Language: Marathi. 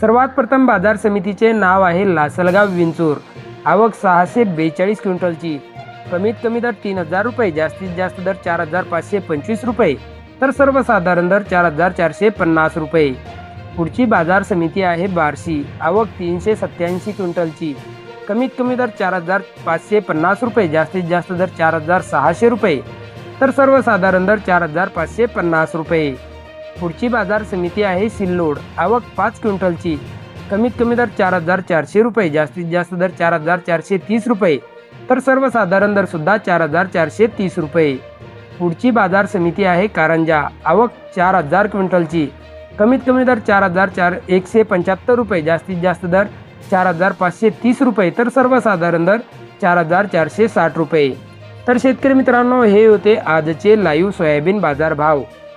सर्वात प्रथम बाजार समितीचे नाव आहे लासलगाव विंचूर. आवक सहाशे बेचाळीस क्विंटलची. कमीत कमी दर तीन हजार रुपये जास्तीत जास्त दर चार हजार पाचशे पंचवीस रुपये तर सर्वसाधारण दर चार हजार चारशे पन्नास रुपये. पुढची बाजार समिती आहे बार्शी. आवक तीनशे सत्याऐंशी क्विंटलची. कमीत कमी दर चार हजार पाचशे पन्नास रुपये जास्तीत जास्त दर चार हजार सहाशे रुपये तर सर्वसाधारण दर चार हजार पाचशे पन्नास रुपये. पुढची बाजार समिती आहे सिल्लोड. आवक पाच क्विंटलची. कमीत कमी दर चार हजार चारशे रुपये जास्तीत जास्त दर चार हजार चारशे तीस रुपये तर सर्वसाधारण दर सुद्धा चार हजार चारशे तीस रुपये. पुढची बाजार समिती आहे कारंजा. आवक चार हजार क्विंटलची. कमीत कमी दर चार हजार चार एकशे पंच्याहत्तर रुपये जास्तीत जास्त दर चार हजार पाचशे तीस रुपये तर सर्वसाधारण दर चार हजार चारशे साठ रुपये. तर शेतकरी मित्रांनो हे होते आजचे लाईव्ह सोयाबीन बाजार भाव